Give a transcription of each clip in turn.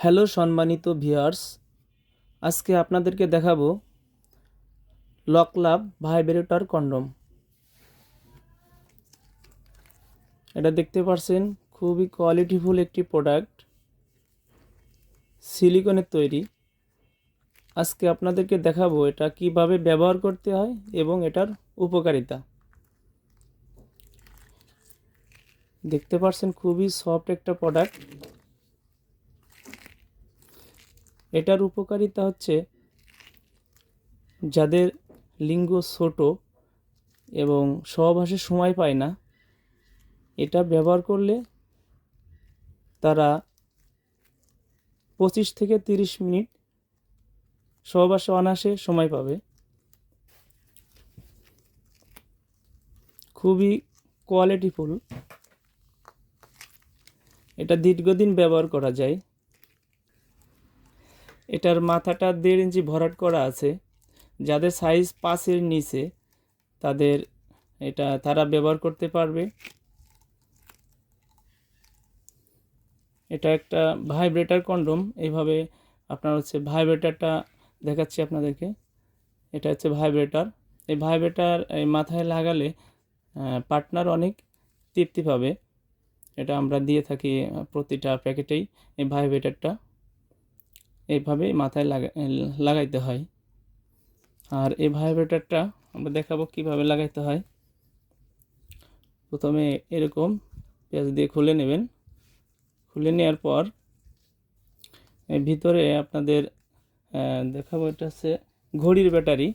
Hello সম্মানিত viewers, আজকে আপনাদেরকে দেখাবো লক লাভ ভাইব্রেটর কন্ডম। এটা দেখতে পারছেন, খুবই কোয়ালিটিফুল একটি প্রোডাক্ট সিলিকনের তৈরি। আজকে আপনাদেরকে দেখাবো এটা কীভাবে ব্যবহার করতে হয় এবং এটার উপকারিতা। দেখতে পারছেন, খুবই সফট একটা প্রোডাক্ট এটার উপকারিতা হচ্ছে যাদের লিঙ্গ ছোট এবং সহবাসে সময় পায় না, এটা ব্যবহার করলে তারা পঁচিশ থেকে তিরিশ মিনিট সহবাসে অনাসে সময় পাবে। খুবই কোয়ালিটিফুল এটা দীর্ঘদিন ব্যবহার করা যায়। এটার মাথাটা দেড় ইঞ্চি ভরাট করা আছে। যাদের সাইজ পাঁচের নিচে, তাদের এটা তারা ব্যবহার করতে পারবে। এটা একটা ভাইব্রেটার কন্ডম এইভাবে আপনার হচ্ছে ভাইব্রেটারটা দেখাচ্ছি আপনাদেরকে। এটা হচ্ছে ভাইব্রেটার এই ভাইব্রেটার এই মাথায় লাগালে পার্টনার অনেক তৃপ্তি পাবে। এটা আমরা দিয়ে থাকি প্রতিটা প্যাকেটেই এই ভাইব্রেটারটা এইভাবে মাথায় লাগা, লাগাইতে হয়। আর এই ভাইব্রেটারটা আমরা দেখাবো কীভাবে লাগাইতে হয়। প্রথমে এরকম পেঁয়াজ দিয়ে খুলে নেবেন। খুলে নেওয়ার পর ভিতরে আপনাদের দেখাবো এটা হচ্ছে ঘড়ির ব্যাটারি।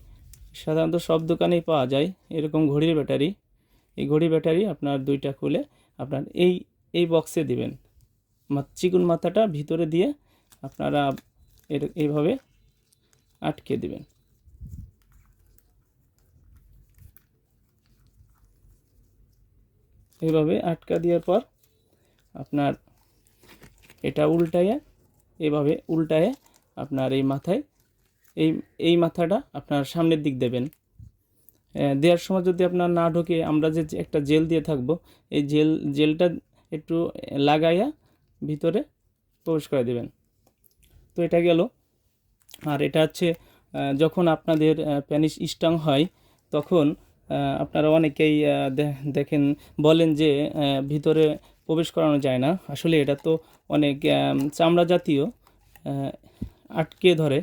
সাধারণত সব দোকানেই পাওয়া যায় এরকম ঘড়ির ব্যাটারি। এই ঘড়ি ব্যাটারি আপনার দুইটা খুলে আপনার এই এই বক্সে দিবেন। চিকুন মাথাটা ভিতরে দিয়ে আপনারা এর, এইভাবে আটকে দিবেন। এইভাবে আটকা দেওয়ার পর আপনার এটা উল্টায়ে এভাবে উল্টায়ে আপনার এই মাথায়, এই এই মাথাটা আপনার সামনের দিক দেবেন। দেওয়ার সময় যদি আপনার না ঢোকে, আমরা যে একটা জেল দিয়ে থাকব, এই জেল, জেলটা একটু লাগাইয়া ভিতরে প্রবেশ করে দেবেন। তো এটা গেল। আর এটা হচ্ছে যখন আপনাদের প্যানিস স্ট্রং হয়, তখন আপনারা অনেকেই দেখেন, বলেন যে ভিতরে প্রবেশ করানো যায় না। আসলে এটা তো অনেক চামড়া জাতীয় আটকে ধরে।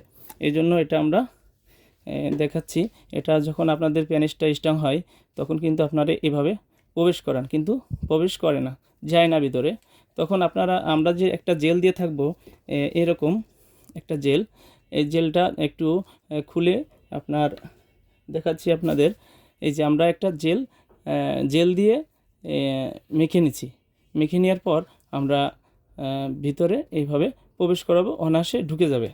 এই জন্য এটা আমরা দেখাচ্ছি। এটা যখন আপনাদের প্যানিসটা স্ট্রং হয়, তখন কিন্তু আপনারা এভাবে প্রবেশ করান। কিন্তু প্রবেশ করে না, যায় না ভিতরে। তখন আপনারা, আমরা যে একটা জেল দিয়ে থাকব এরকম একটা জেল। এই জেলটা একটু খুলে আপনার দেখাচ্ছি আপনাদের। এই যে আমরা একটা জেল জেল দিয়ে মেখে নিচ্ছি। মেখে নেওয়ার পর আমরা ভিতরে এইভাবে প্রবেশ করাবো, অনায়াসে ঢুকে যাবে।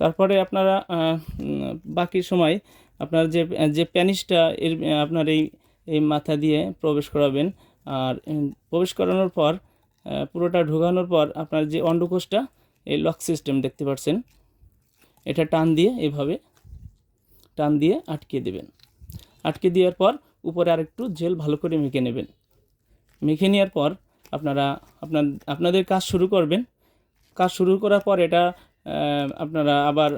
তারপরে আপনারা বাকি সময় আপনার যে যে প্যানিসটা এর, আপনার এই এই মাথা দিয়ে প্রবেশ করাবেন। আর প্রবেশ করানোর পর পুরোটা ঢোকানোর পর আপনার যে অন্ডকোষটা, এই লক সিস্টেম দেখতে পাচ্ছেন, এটা টান দিয়ে এভাবে টান দিয়ে আটকে দেবেন। আটকে দেওয়ার পর উপরে আরেকটু জেল ভালো করে মেখে নেবেন। মেখে নেওয়ার পর আপনারা, আপনার, আপনাদের কাজ শুরু করবেন। কাজ শুরু করার পর এটা আপনারা আবার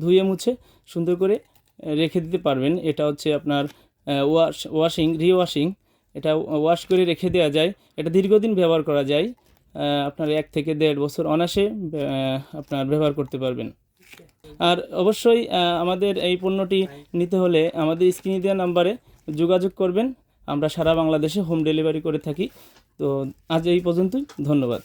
ধুয়ে মুছে সুন্দর করে রেখে দিতে পারবেন। এটা হচ্ছে আপনার ওয়াশ, ওয়াশিং, রিওয়াশিং এটা ওয়াশ করে রেখে দেওয়া যায়। এটা দীর্ঘদিন ব্যবহার করা যায়। আপনার এক থেকে দেড় বছর অনাসে আপনার ব্যবহার করতে পারবেন। আর অবশ্যই আমাদের এই পণ্যটি নিতে হলে আমাদের স্ক্রিনে দেওয়া নাম্বারে যোগাযোগ করবেন। আমরা সারা বাংলাদেশে হোম ডেলিভারি করে থাকি। তো আজ এই পর্যন্তই। ধন্যবাদ।